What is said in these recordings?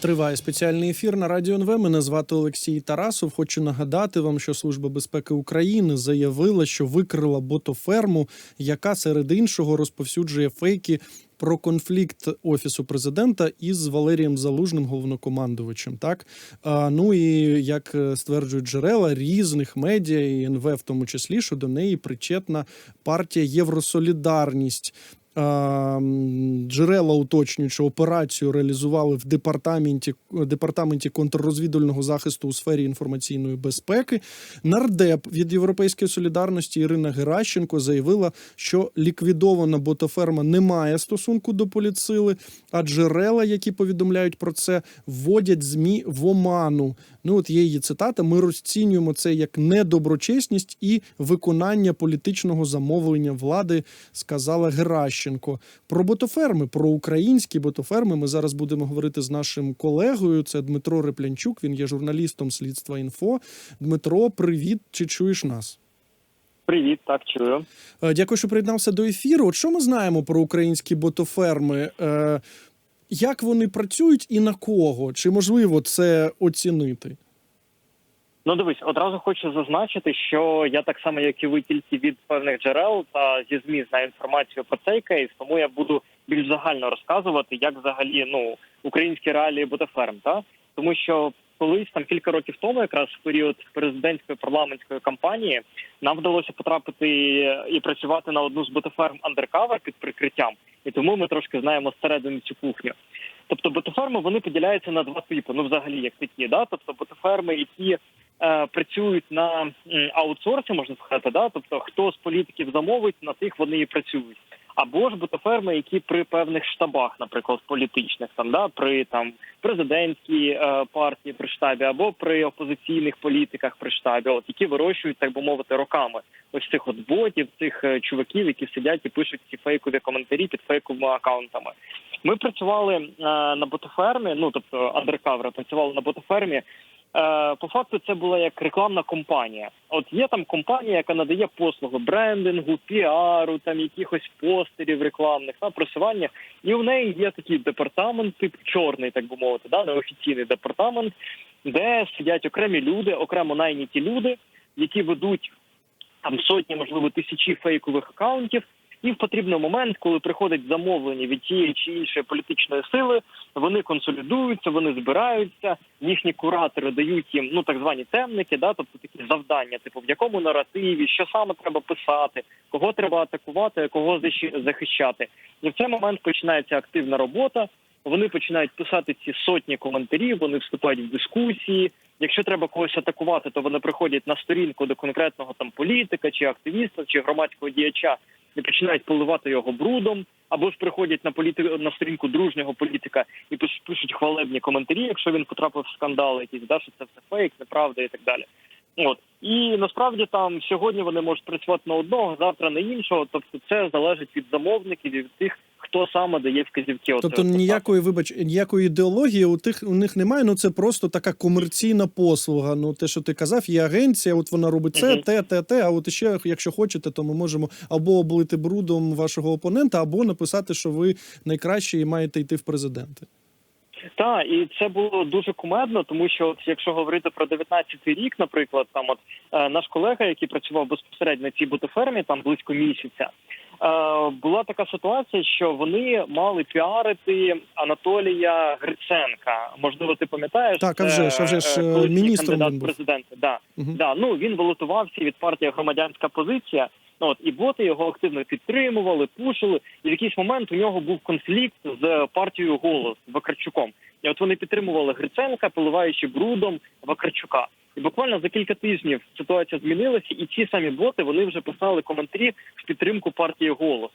Триває спеціальний ефір на радіо НВ. Мене звати Олексій Тарасов. Хочу нагадати вам, що Служба безпеки України заявила, що викрила ботоферму, яка серед іншого розповсюджує фейки про конфлікт офісу президента із Валерієм Залужним, головнокомандувачем. Так а, ну і як е, стверджують джерела різних медіа і НВ, в тому числі, що до неї причетна партія Євросолідарність. Джерела уточнюють, що операцію реалізували в департаменті департаменті контррозвідувального захисту у сфері інформаційної безпеки. Нардеп від Європейської солідарності Ірина Геращенко заявила, що ліквідована ботоферма не має стосунку до поліцили, а джерела, які повідомляють про це, вводять змі в оману. Ну от є її цитата. Ми розцінюємо це як недоброчесність і виконання політичного замовлення влади, сказала Геращенко. Про ботоферми, про українські ботоферми. Ми зараз будемо говорити з нашим колегою. Це Дмитро Реплянчук. Він є журналістом слідства інфо. Дмитро, привіт! Чи чуєш нас? Привіт, так чую. Е, Дякую, що приєднався до ефіру. От що ми знаємо про українські ботоферми? Е, Як вони працюють і на кого? Чи можливо це оцінити? Ну дивись, одразу хочу зазначити, що я так само, як і ви, тільки від певних джерел та зі змі знаю інформацію про цей кейс, тому я буду більш загально розказувати, як взагалі ну українські реалії ботоферм, та тому що колись там кілька років тому, якраз в період президентської парламентської кампанії, нам вдалося потрапити і працювати на одну з ботоферм андеркавер під прикриттям, і тому ми трошки знаємо зсередини цю кухню. Тобто ботоферми вони поділяються на два типи. Ну, взагалі, як такі, да, тобто ботоферми, які е, працюють на аутсорсі, можна сказати, да, тобто хто з політиків замовить, на тих вони і працюють. Або ж ботоферми, які при певних штабах, наприклад, політичних там, да, при там президентській е, партії при штабі, або при опозиційних політиках при штабі, от які вирощують, так би мовити, роками ось цих от ботів, цих е, чуваків, які сидять і пишуть ці фейкові коментарі під фейковими акаунтами. Ми працювали е, на ботофермі, ну тобто андеркавери працювали на ботофермі. Е, по факту це була як рекламна компанія. От є там компанія, яка надає послуги брендингу, піару, там якихось постерів рекламних на просування, і у неї є такий департамент, тип чорний, так би мовити, да, неофіційний департамент, де сидять окремі люди, окремо найняті люди, які ведуть там сотні, можливо, тисячі фейкових акаунтів. І в потрібний момент, коли приходить замовлення від тієї чи іншої політичної сили, вони консолідуються, вони збираються. Їхні куратори дають їм ну так звані темники, да, тобто такі завдання, типу в якому наративі, що саме треба писати, кого треба атакувати, кого захищати. І в цей момент починається активна робота. Вони починають писати ці сотні коментарів, вони вступають в дискусії. Якщо треба когось атакувати, то вони приходять на сторінку до конкретного там політика, чи активіста, чи громадського діяча і починають поливати його брудом, або ж приходять на політи... на сторінку дружнього політика і пишуть хвалебні коментарі, якщо він потрапив в скандал, якісь да, що це все фейк, неправда і так далі. От і насправді там сьогодні вони можуть працювати на одного, завтра на іншого. Тобто, це залежить від замовників і від тих, хто саме дає вказівки. Тобто от ніякої, вибач, ніякої ідеології у тих у них немає. Ну це просто така комерційна послуга. Ну те, що ти казав, є агенція. От вона робить це, Мгм. те, те, те. А от ще, якщо хочете, то ми можемо або облити брудом вашого опонента, або написати, що ви найкращі і маєте йти в президенти. Так, і це було дуже кумедно, тому що от якщо говорити про 19-й рік, наприклад, там от е, наш колега, який працював безпосередньо на цій ботофермі, там близько місяця, е, була така ситуація, що вони мали піарити Анатолія Гриценка. Можливо, ти пам'ятаєш? Так, а вже ж, а вже ж, е, е, міністром кандидат президенти. Да. Угу. Да, ну він балотувався від партії громадянська позиція. Ну, От і боти його активно підтримували, пушили. І в якийсь момент у нього був конфлікт з партією голос Вакарчуком. І от вони підтримували Гриценка, поливаючи брудом Вакарчука. І буквально за кілька тижнів ситуація змінилася, і ці самі боти вони вже писали коментарі в підтримку партії голос.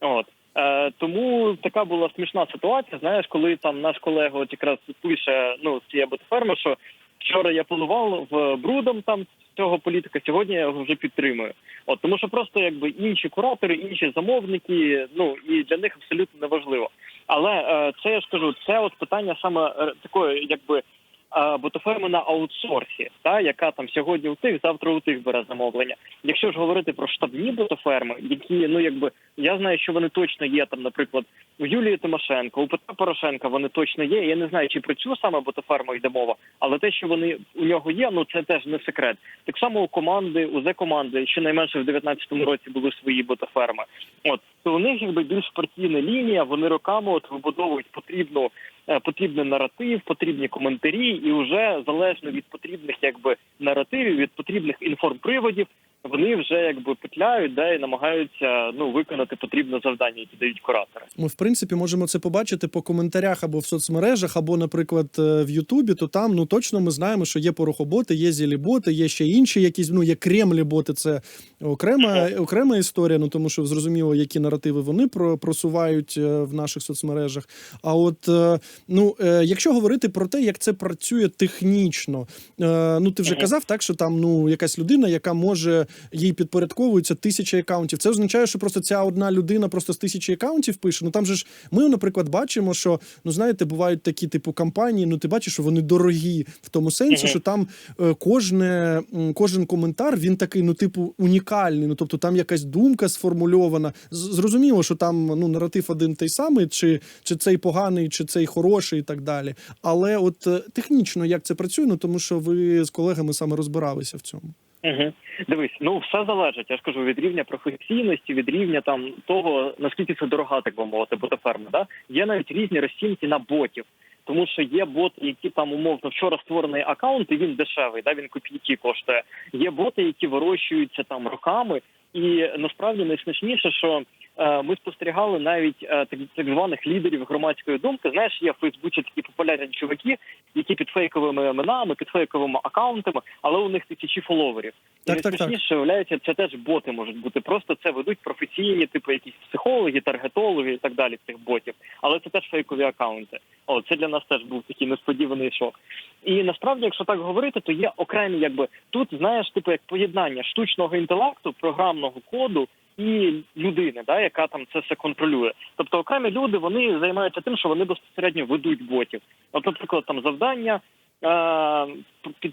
От е, тому така була смішна ситуація. Знаєш, коли там наш колега от якраз пише ну з цієї ботоферми, що вчора я планував в брудом там цього політика, сьогодні я його вже підтримую. От тому, що просто якби інші куратори, інші замовники, ну і для них абсолютно неважливо. Але е, це я ж кажу, це от питання саме е, такої, якби ботоферми на аутсорсі, та яка там сьогодні у тих, завтра у тих бере замовлення. Якщо ж говорити про штабні ботоферми, які ну якби я знаю, що вони точно є там, наприклад, у Юлії Тимошенко, у Петра Порошенка вони точно є. Я не знаю, чи про цю саме ботоферму йде мова, але те, що вони у нього є, ну це теж не секрет. Так само у команди, у Зе команди, щонайменше в 19-му році були свої ботоферми. От то у них якби більш партійна лінія. Вони роками от вибудовують потрібну потрібний наратив, потрібні коментарі, і вже залежно від потрібних якби наративів, від потрібних інформприводів, вони вже якби петляють, да і намагаються ну виконати потрібне завдання, які дають куратори. Ми, в принципі, можемо це побачити по коментарях або в соцмережах, або, наприклад, е, в Ютубі. То там ну точно ми знаємо, що є порохоботи, є зіліботи, є ще інші якісь. Ну є кремлі-боти. Це окрема окрема історія. Ну тому що зрозуміло, які наративи вони про просувають е, в наших соцмережах. А от е, ну е, якщо говорити про те, як це працює технічно, ну ти вже казав так, що там ну якась людина, яка може їй підпорядковуються тисячі акаунтів. Це означає, що просто ця одна людина просто з тисячі акаунтів пише. Ну там же ж ми, наприклад, бачимо, що ну знаєте, бувають такі типу кампанії. Ну ти бачиш, що вони дорогі в тому сенсі, що там кожне кожен коментар він такий, ну типу, унікальний. Ну тобто там якась думка сформульована. Зрозуміло, що там ну наратив один той самий, чи, чи цей поганий, чи цей хороший, і так далі. Але от е, технічно як це працює, ну тому що ви з колегами саме розбиралися в цьому. Угу. Дивись, ну все залежить. Я ж кажу від рівня професійності, від рівня там того наскільки це дорога, так би мовити, ботоферма. Да? Є навіть різні розцінки на ботів. Тому що є боти, які там умовно вчора створений аккаунт, і він дешевий, да він копійки коштує. Є боти, які вирощуються там роками, і насправді найсмішніше, що ми спостерігали навіть е, так, званих лідерів громадської думки. Знаєш, є в Фейсбуці такі популярні чуваки, які під фейковими іменами, під фейковими акаунтами, але у них тисячі фоловерів. І Так, так, так. виявляється, це теж боти можуть бути. Просто це ведуть професійні, типу якісь психологи, таргетологи і так далі цих ботів. Але це теж фейкові акаунти. О, це для нас теж був такий несподіваний шок. І насправді, якщо так говорити, то є окремі, якби тут знаєш, типу як поєднання штучного інтелекту, програмного коду. І людини, да, яка там це все контролює. Тобто окремі люди вони займаються тим, що вони безпосередньо ведуть ботів. От, наприклад, там завдання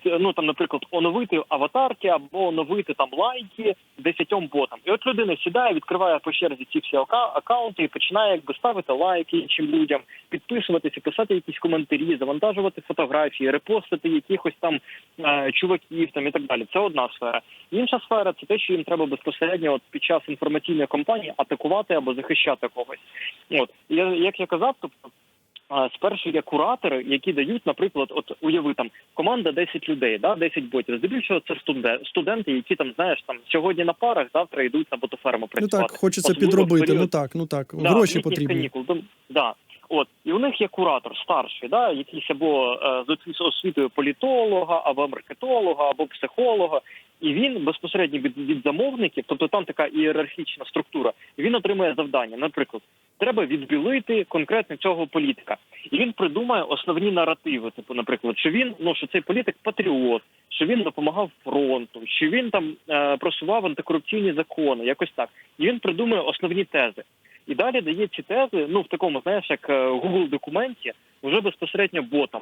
ну там, наприклад, оновити аватарки або оновити там лайки десятьом ботам. І от людина сідає, відкриває по черзі ці всі акаунти і починає якби ставити лайки іншим людям, підписуватися, писати якісь коментарі, завантажувати фотографії, репостити якихось там е, чуваків там і так далі. Це одна сфера. Інша сфера це те, що їм треба безпосередньо от під час інформаційної кампанії атакувати або захищати когось. От я як я казав, тобто. А, Спершу є куратори, які дають, наприклад, от уяви там команда 10 людей, да, 10 ботів. Здебільшого це студенти, які там знаєш там сьогодні на парах, завтра йдуть на ботоферму Ну працювати. так, хочеться Особливо підробити. період- Ну так, ну так. Да, Гроші потрібні. канікул. Да. От і у них є куратор старший, да, якийсь або е, з освітою політолога, або маркетолога, або психолога. І він безпосередньо від, від замовників, тобто там така ієрархічна структура. Він отримує завдання. Наприклад, треба відбілити конкретно цього політика, і він придумає основні наративи. Типу, наприклад, що він ну що цей політик патріот, що він допомагав фронту, що він там е, просував антикорупційні закони, якось так. І він придумує основні тези. І далі дає ці тези, ну в такому, знаєш, як е, Google документі, вже безпосередньо ботам.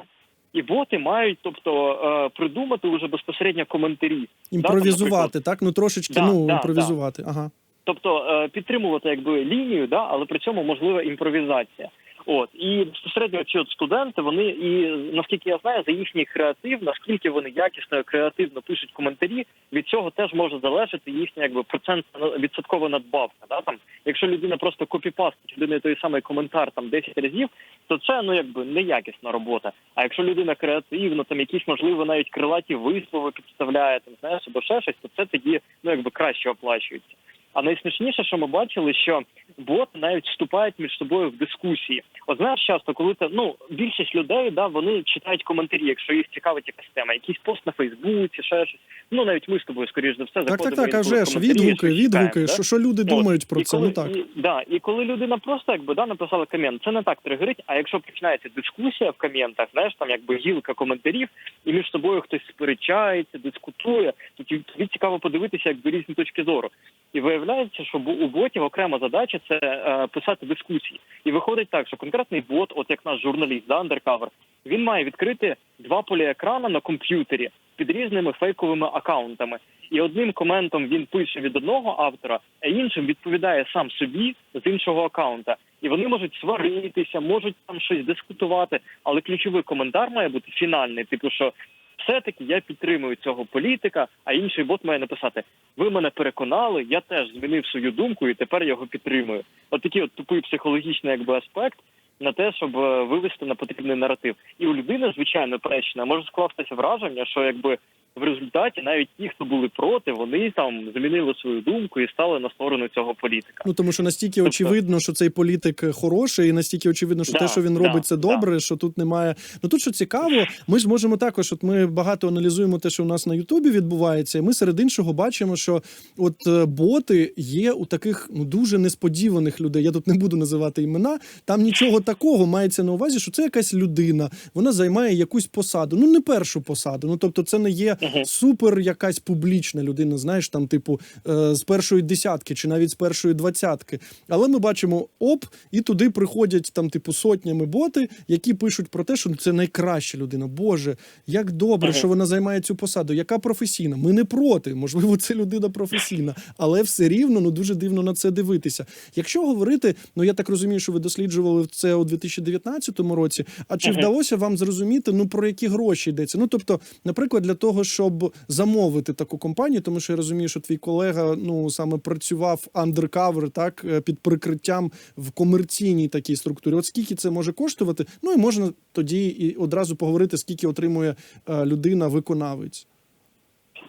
І боти мають, тобто, е, придумати вже безпосередньо коментарі. Імпровізувати, так? Ну трошечки, Да, ну, да, імпровізувати. Ага. Тобто е, підтримувати якби лінію, да, але при цьому можлива імпровізація. От і безпосередньо ці от студенти, вони і наскільки я знаю, за їхній креатив, наскільки вони якісно креативно пишуть коментарі, від цього теж може залежати їхня якби процент відсоткова надбавка. Да там, якщо людина просто копіпастить один і той самий коментар там 10 разів, то це ну якби неякісна робота. А якщо людина креативно, там якісь можливо навіть крилаті вислови підставляє, там знаєш, або ще щось, то це тоді ну якби краще оплачується. А найсмішніше, що ми бачили, що боти навіть вступають між собою в дискусії. От знаєш, часто, коли ти ну більшість людей, да, вони читають коментарі, якщо їх цікавить якась тема, якийсь пост на Фейсбуці, ще щось. Ну навіть ми з тобою, скоріш за все, Так, так, так, а вже ж відгуки, відгуки. Що, що люди От. думають про і це? коли, Ну так. І, да, і коли людина просто якби да написала комент, це не так тригерить. А якщо починається дискусія в коментах, знаєш, там якби гілка коментарів, і між собою хтось сперечається, дискутує, то тобі цікаво подивитися, якби різні точки зору. І виявляється, що у ботів окрема задача це е, писати дискусії. І виходить так, що конкретний бот, от як наш журналіст, да, Undercover, він має відкрити два полі екрана на комп'ютері під різними фейковими акаунтами. І одним коментом він пише від одного автора, а іншим відповідає сам собі з іншого акаунта. І вони можуть сваритися, можуть там щось дискутувати, але ключовий коментар має бути фінальний, типу, що все-таки я підтримую цього політика, а інший бот має написати: Ви мене переконали, я теж змінив свою думку і тепер його підтримую. От такий от тупий психологічний якби аспект на те, щоб е, вивести на потрібний наратив. І у людини, звичайно, перечна може скластися враження, що якби в результаті навіть ті, хто були проти, вони там змінили свою думку і стали на сторону цього політика. Ну тому що настільки Тобто- очевидно, що цей політик хороший, і настільки очевидно, що Да, те, що він да, робить, це да. добре. Що тут немає. Ну тут що цікаво, ми ж можемо також. От ми багато аналізуємо те, що у нас на Ютубі відбувається. і Ми серед іншого бачимо, що от е, боти є у таких ну дуже несподіваних людей. Я тут не буду називати імена. Там нічого такого мається на увазі, що це якась людина. Вона займає якусь посаду. Ну не першу посаду. Ну тобто, це не є Супер якась публічна людина, знаєш, там, типу, е, з першої десятки чи навіть з першої двадцятки. Але ми бачимо оп, і туди приходять там, типу, сотнями боти, які пишуть про те, що це найкраща людина. Боже, як добре, що вона займає цю посаду. Яка професійна? Ми не проти. Можливо, це людина професійна, але все рівно ну дуже дивно на це дивитися. Якщо говорити, ну я так розумію, що ви досліджували це у 2019 році. А чи вдалося вам зрозуміти, ну про які гроші йдеться? Ну тобто, наприклад, для того, щоб замовити таку компанію, тому що я розумію, що твій колега ну саме працював андеркавер, так е, під прикриттям в комерційній такій структурі. От скільки це може коштувати? Ну і можна тоді і одразу поговорити, скільки отримує е, людина виконавець.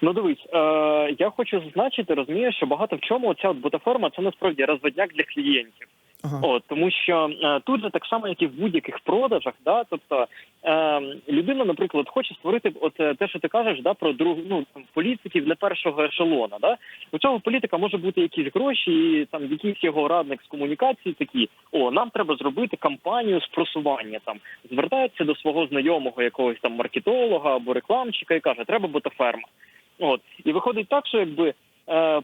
Ну дивись, е, я хочу зазначити, розумієш, що багато в чому ця от ботаформа це насправді розводняк для клієнтів. Ага. От тому що е, тут же так само, як і в будь-яких продажах, да, тобто е, людина, наприклад, хоче створити от е, те, що ти кажеш, да, про друг, ну там політиків для першого ешелона. Да, у цього політика може бути якісь гроші, і там якийсь його радник з комунікації такі: о, нам треба зробити кампанію з просування. Там звертається до свого знайомого якогось там маркетолога або рекламщика і каже, треба ботаферма. От і виходить так, що якби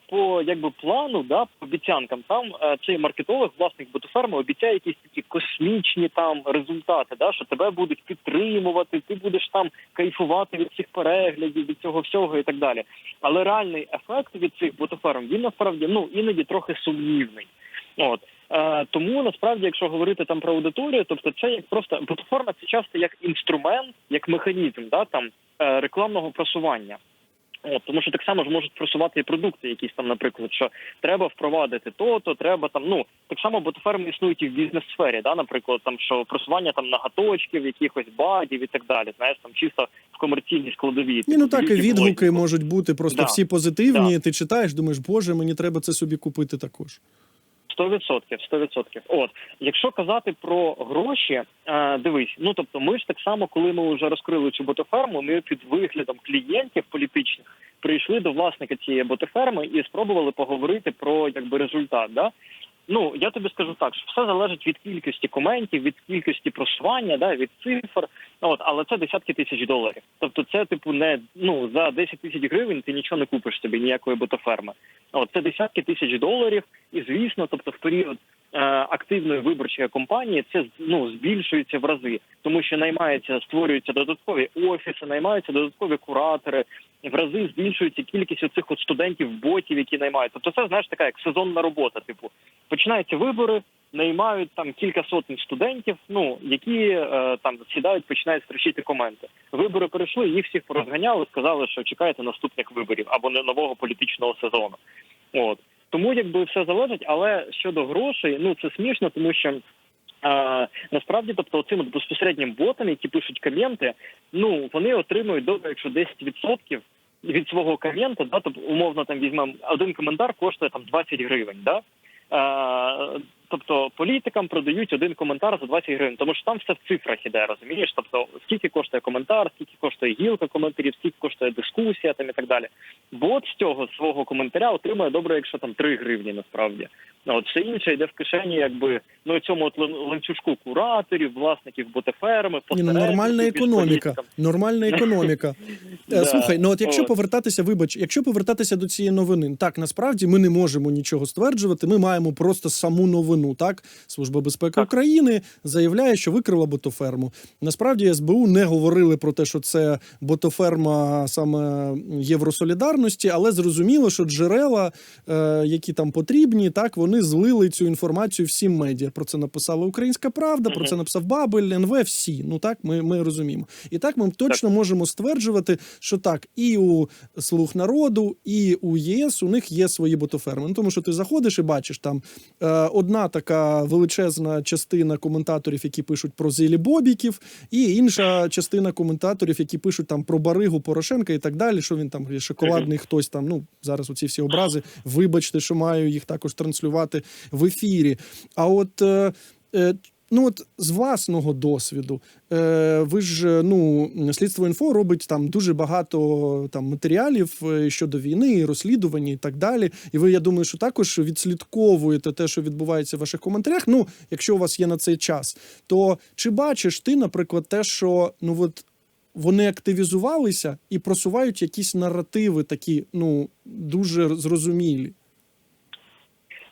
по якби плану, да, по обіцянкам, там е, цей маркетолог, власник ботоферми, обіцяє якісь такі космічні там результати, да, що тебе будуть підтримувати, ти будеш там кайфувати від цих переглядів, від цього всього і так далі. Але реальний ефект від цих ботоферм він насправді ну іноді трохи сумнівний. От. Е, тому насправді, якщо говорити там про аудиторію, тобто це як просто ботоформа це часто як інструмент, як механізм, да там е, рекламного просування. От, тому що так само ж можуть просувати і продукти, якісь там, наприклад, що треба впровадити то, то треба там. Ну так само ботоферми існують і в бізнес-сфері, да, наприклад, там що просування там нагаточків, якихось бадів і так далі. Знаєш, там чисто в комерційній складовій. Ні, ну Типу, так і відгуки можуть бути просто Да. всі позитивні. Ти читаєш, думаєш, боже, мені треба це собі купити також. Сто відсотків, сто відсотків. От якщо казати про гроші, е, дивись, ну тобто, ми ж так само, коли ми вже розкрили цю ботоферму, ми під виглядом клієнтів політичних прийшли до власника цієї ботоферми і спробували поговорити про якби результат. Да? Ну я тобі скажу так, що все залежить від кількості коментів, від кількості просування, да, від цифр. От, але це десятки тисяч доларів. Тобто, це типу не ну за 10 тисяч гривень ти нічого не купиш собі ніякої ботоферми. От це десятки тисяч доларів, і звісно, тобто в період активної виборчої кампанії це ну збільшується в рази, тому що наймаються, створюються додаткові офіси, наймаються додаткові куратори. В рази збільшується кількість оцих от студентів, ботів, які наймають. Тобто, це знаєш така як сезонна робота. Типу, починаються вибори, наймають там кілька сотень студентів, ну які е, там сідають, починають строчити коменти. Вибори перейшли, їх всіх порозганяли, сказали, що чекайте наступних виборів або не нового політичного сезону. От тому якби все залежить, але щодо грошей, ну це смішно, тому що. А, насправді, тобто, цим безпосереднім ботам, які пишуть коменти, ну вони отримують добре, якщо 10% від свого комента, да, тобто умовно там візьмемо один коментар коштує там 20 гривень, да. А, тобто політикам продають один коментар за 20 гривень, тому що там все в цифрах іде, розумієш? Тобто, скільки коштує коментар, скільки коштує гілка коментарів, скільки коштує дискусія там і так далі. Бот з цього свого коментаря отримує добре, якщо там 3 гривні насправді. Ну, От все інше йде в кишені, якби ну цьому от ланцюжку кураторів, власників ботеферми, Ні, ну, нормальна економіка. Нормальна економіка. Е, Слухай, ну от якщо повертатися, вибач, якщо повертатися до цієї новини, так насправді ми не можемо нічого стверджувати. Ми маємо просто саму новину. Так, служба безпеки України заявляє, що викрила ботоферму. Насправді СБУ не говорили про те, що це ботоферма саме Євросолідарності, але зрозуміло, що джерела, е, які там потрібні, так вони злили цю інформацію всім медіа. Про це написала Українська Правда, про це написав Бабель, НВ. Всі ну так ми, ми розуміємо. І так ми точно можемо стверджувати, що так і у слуг народу, і у ЄС у них є свої ботоферми. Ну, тому що ти заходиш і бачиш там е, одна така величезна частина коментаторів, які пишуть про зілі бобіків, і інша частина коментаторів, які пишуть там про баригу Порошенка і так далі. Що він там шоколадний хтось там. Ну зараз оці всі образи. Вибачте, що маю їх також транслювати в ефірі. А от. Е, е, Ну, от з власного досвіду, е, ви ж е, ну слідство інфо робить там дуже багато там матеріалів щодо війни, і розслідування і так далі. І ви, я думаю, що також відслідковуєте те, що відбувається в ваших коментарях. Ну, якщо у вас є на цей час, то чи бачиш ти, наприклад, те, що ну от вони активізувалися і просувають якісь наративи, такі ну дуже зрозумілі.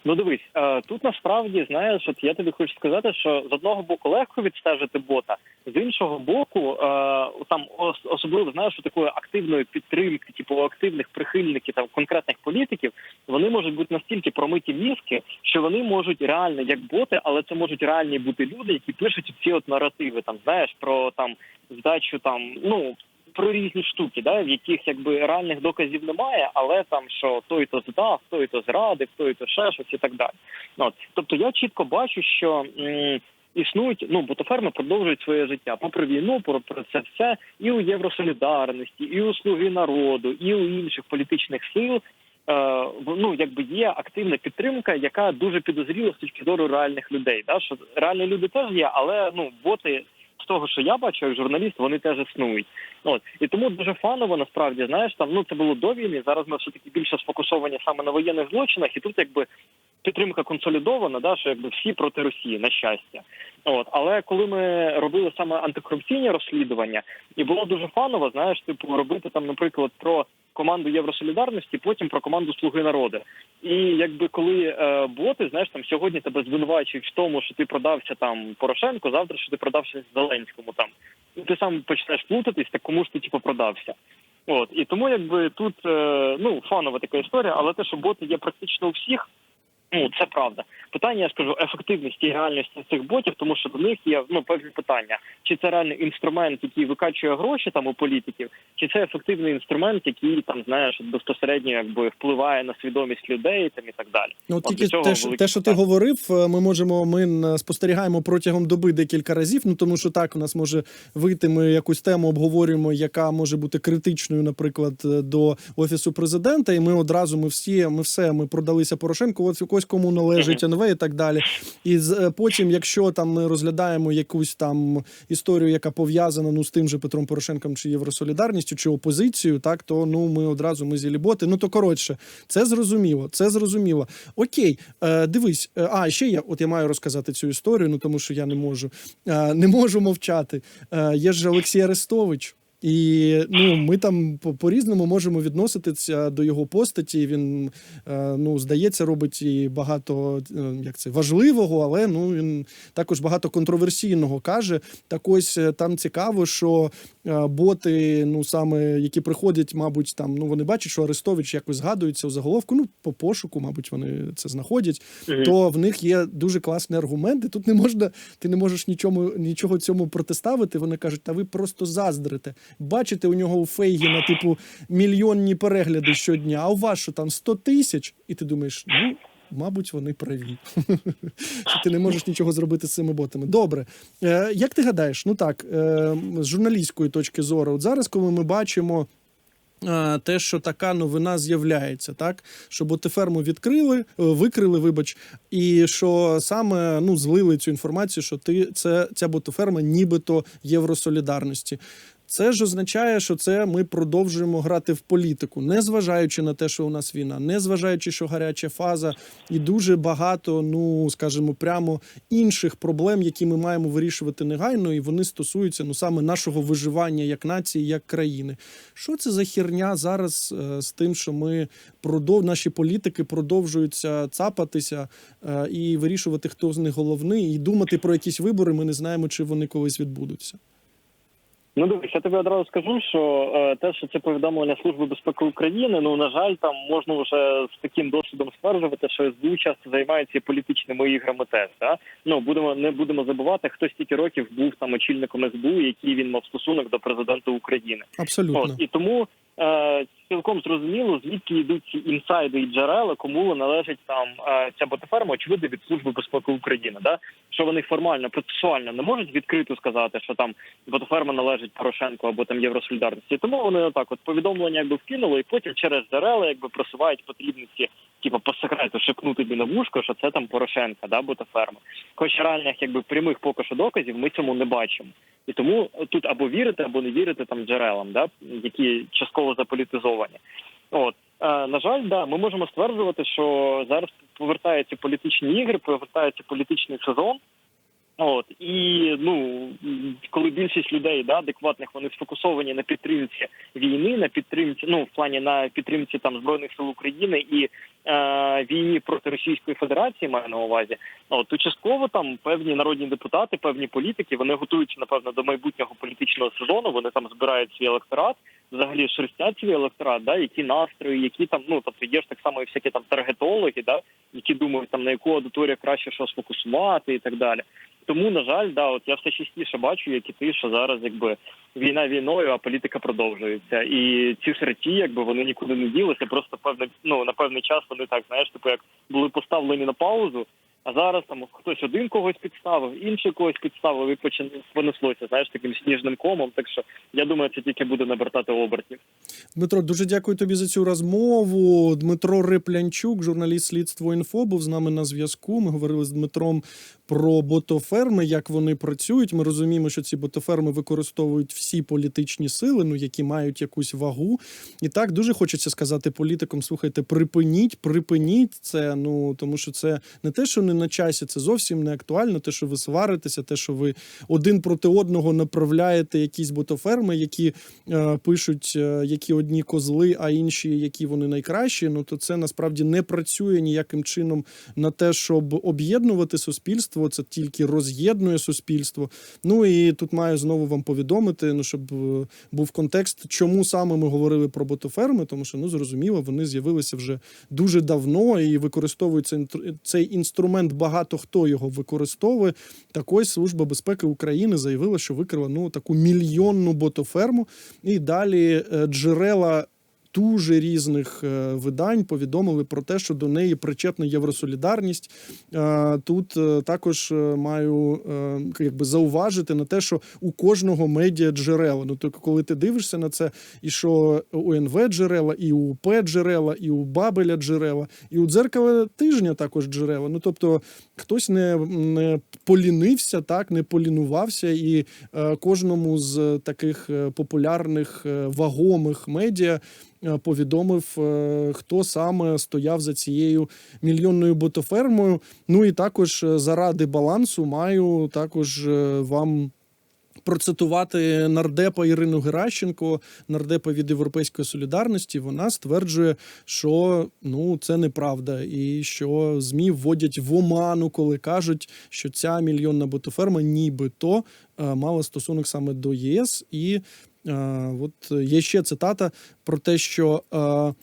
Ну дивись, е, тут насправді знаєш, от я тобі хочу сказати, що з одного боку легко відстежити бота, з іншого боку, е, там ос- особливо знаєш, що такої активної підтримки, типу активних прихильників там конкретних політиків, вони можуть бути настільки промиті мізки, що вони можуть реально як боти, але це можуть реальні бути люди, які пишуть ці от наративи, там знаєш про там здачу там ну. Про різні штуки, да, в яких якби реальних доказів немає, але там що той то здав, той то зрадив, той то ще щось і так далі. Ну, От. Тобто я чітко бачу, що м, існують, ну ботоферми продовжують своє життя попри війну, про, про це все і у Євросолідарності, і у Слуги народу, і у інших політичних сил. Е, ну, якби є активна підтримка, яка дуже підозріла з точки зору реальних людей. Да? Що реальні люди теж є, але ну боти з того, що я бачу як журналіст, вони теж існують. От і тому дуже фаново насправді знаєш там. Ну це було до війни. Зараз ми все таки більше сфокусовані саме на воєнних злочинах, і тут якби підтримка консолідована, да що якби всі проти Росії на щастя. От але коли ми робили саме антикорупційні розслідування, і було дуже фаново, знаєш, типу робити там, наприклад, про команду Євросолідарності, потім про команду Слуги народу. І якби коли е, боти, знаєш, там сьогодні тебе звинувачують в тому, що ти продався там Порошенко, завтра що ти продався Зеленському там. І ти сам почнеш плутатись, так кому ж ти типу продався. От і тому, якби тут е, ну фанова така історія, але те, що боти є практично у всіх. Ну, це правда. Питання, я скажу, ефективності і реальності цих ботів, тому що до них є ну певні питання. Чи це реальний інструмент, який викачує гроші там у політиків, чи це ефективний інструмент, який там знаєш безпосередньо якби впливає на свідомість людей там і так далі. Ну, От тільки те, що- те, що ти говорив, е, ми можемо, ми спостерігаємо протягом доби декілька разів. Ну тому що так, у нас може вийти. Ми якусь тему обговорюємо, яка може бути критичною, наприклад, е, до офісу президента. І ми одразу ми всі, ми все, ми продалися Порошенку. Ось ось кому належить НВ і так далі. І е, потім, якщо там ми розглядаємо якусь там історію, яка пов'язана ну з тим же Петром Порошенком, чи Євросолідарністю, чи опозицією, так то ну ми одразу ми зіліботи. Ну то коротше, це зрозуміло. Це зрозуміло. Окей, е, дивись. е, А ще я, от я маю розказати цю історію, ну тому що я не можу, е, не можу мовчати. Е, є ж Олексій Арестович. І ну, ми там по- по-різному можемо відноситися до його постаті. Він е, ну, здається, робить і багато е, як це важливого, але ну він також багато контроверсійного каже. Так ось е, там цікаво, що боти, ну саме які приходять, мабуть, там ну вони бачать, що Арестович якось згадується у заголовку. Ну, по пошуку, мабуть, вони це знаходять. Мгм. То в них є дуже класні аргументи. Тут не можна, ти не можеш нічому нічого цьому протиставити. Вони кажуть, та ви просто заздрите. Бачите, у нього у Фейгіна, типу, мільйонні перегляди щодня, а у вас що там 100 тисяч, і ти думаєш, ну. Мабуть, вони праві. Ти не можеш нічого зробити з цими ботами. Добре. Е, як ти гадаєш, ну так, е, з журналістської точки зору, от зараз, коли ми бачимо. е, Те, що така новина з'являється, так що ботиферму відкрили, е, викрили, вибач, і що саме ну злили цю інформацію, що ти це ця ботоферма, нібито євросолідарності. Це ж означає, що це ми продовжуємо грати в політику, не зважаючи на те, що у нас війна, не зважаючи, що гаряча фаза, і дуже багато, ну скажімо, прямо інших проблем, які ми маємо вирішувати негайно, і вони стосуються ну саме нашого виживання як нації, як країни. Що це за херня зараз е, з тим, що ми продов... наші політики продовжуються цапатися е, і вирішувати, хто з них головний, і думати про якісь вибори. Ми не знаємо, чи вони колись відбудуться. Ну дивись, я тобі одразу скажу, що е, те, що це повідомлення Служби безпеки України, ну на жаль, там можна вже з таким досвідом стверджувати, що СБУ часто займається політичними іграми теж. Да? Ну будемо не будемо забувати, хто стільки років був там очільником СБУ, який він мав стосунок до президента України. Абсолютно. От і тому е, цілком зрозуміло, звідки йдуть ці інсайди і джерела, кому належить там е, ця ботоферма, очевидно, від служби безпеки України. Да? Що вони формально процесуально не можуть відкрито сказати, що там ботоферма належить Порошенку або там Євросолідарності. Тому вони отак, от повідомлення якби вкинули, і потім через джерела якби просувають потрібності, типу по секрету шепнути на вушко, що це там Порошенка, да, ботоферма. Хоч реальних якби прямих поки що доказів ми цьому не бачимо. І тому тут або вірити, або не вірити там джерелам, да, які частково заполітизовані. От на жаль, да, ми можемо стверджувати, що зараз повертаються політичні ігри, повертається політичний сезон. От і ну коли більшість людей да адекватних вони сфокусовані на підтримці війни, на підтримці, ну в плані на підтримці там збройних сил України і е, війні проти Російської Федерації, маю на увазі. От частково там певні народні депутати, певні політики, вони готуються напевно до майбутнього політичного сезону. Вони там збирають свій електорат, взагалі шерстять свій електорат, да які настрої, які там ну тобто є ж так само і всякі там таргетологи, да які думають там на яку аудиторію краще що сфокусувати і так далі. Тому на жаль, да, от я все частіше бачу, як і ти, що зараз якби війна війною, а політика продовжується. І ці сраті, якби вони нікуди не ділися. Просто певне, ну на певний час вони так знаєш, типу як були поставлені на паузу. А зараз там хтось один когось підставив, інший когось підставив і почин... понеслося, знаєш, таким сніжним комом. Так що я думаю, це тільки буде набертати обертів. Дмитро, дуже дякую тобі за цю розмову. Дмитро Реплянчук, журналіст слідство інфо, був з нами на зв'язку. Ми говорили з Дмитром про ботоферми, як вони працюють. Ми розуміємо, що ці ботоферми використовують всі політичні сили, ну які мають якусь вагу. І так дуже хочеться сказати політикам: слухайте, припиніть, припиніть це. Ну тому що це не те, що не на часі, це зовсім не актуально. Те, що ви сваритеся, те, що ви один проти одного направляєте якісь ботоферми, які е, пишуть, е, які одні козли, а інші, які вони найкращі. Ну то це насправді не працює ніяким чином на те, щоб об'єднувати суспільство. Це тільки роз'єднує суспільство. Ну і тут маю знову вам повідомити, ну щоб е, був контекст, чому саме ми говорили про ботоферми, тому що ну зрозуміло, вони з'явилися вже дуже давно і використовується цей інструмент. Багато хто його використовує. Так ось служба безпеки України заявила, що викрила ну таку мільйонну ботоферму, і далі е, джерела. Дуже різних е, видань повідомили про те, що до неї причетна Євросолідарність. Е, Тут е, також маю якби зауважити на те, що у кожного медіа джерела. Ну, тобто, коли ти дивишся на це, і що у НВ джерела, і у П джерела, і у Бабеля джерела, і у дзеркала тижня також джерела. Ну тобто, хтось не, не полінився, так не полінувався, і е, кожному з таких е, популярних е, вагомих медіа. Повідомив, хто саме стояв за цією мільйонною ботофермою. Ну і також заради балансу маю також вам процитувати нардепа Ірину Геращенко, нардепа від Європейської солідарності. Вона стверджує, що ну це неправда, і що змі вводять в оману, коли кажуть, що ця мільйонна ботоферма нібито е, мала стосунок саме до ЄС. І е, от є ще цитата про те, що. Е,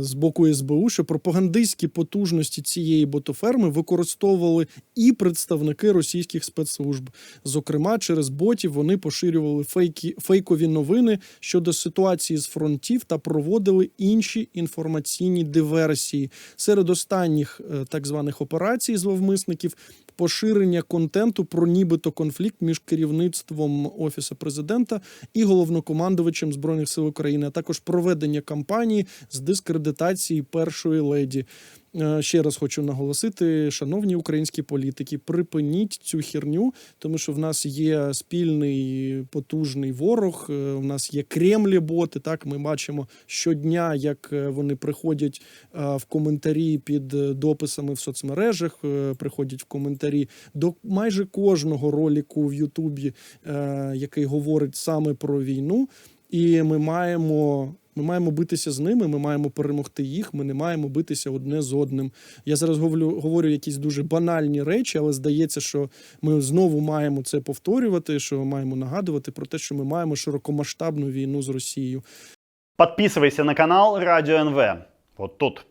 з боку СБУ, що пропагандистські потужності цієї ботоферми використовували і представники російських спецслужб. Зокрема, через ботів вони поширювали фейки, фейкові новини щодо ситуації з фронтів та проводили інші інформаційні диверсії. Серед останніх е, так званих операцій зловмисників поширення контенту про нібито конфлікт між керівництвом офісу президента і головнокомандувачем збройних сил України, а також проведення кампанії з дискредитації першої леді. Е, Ще раз хочу наголосити, шановні українські політики, припиніть цю херню, тому що в нас є спільний потужний ворог. е, У нас є кремлі-боти. Так ми бачимо щодня, як е, вони приходять е, в коментарі під е, дописами в соцмережах, е, приходять в коментарі до майже кожного роліку в Ютубі, е, який говорить саме про війну. І ми маємо. Ми маємо битися з ними, ми маємо перемогти їх. Ми не маємо битися одне з одним. Я зараз говорю, говорю якісь дуже банальні речі, але здається, що ми знову маємо це повторювати. Що маємо нагадувати про те, що ми маємо широкомасштабну війну з Росією. Підписуйся на канал Радіо НВ. От тут.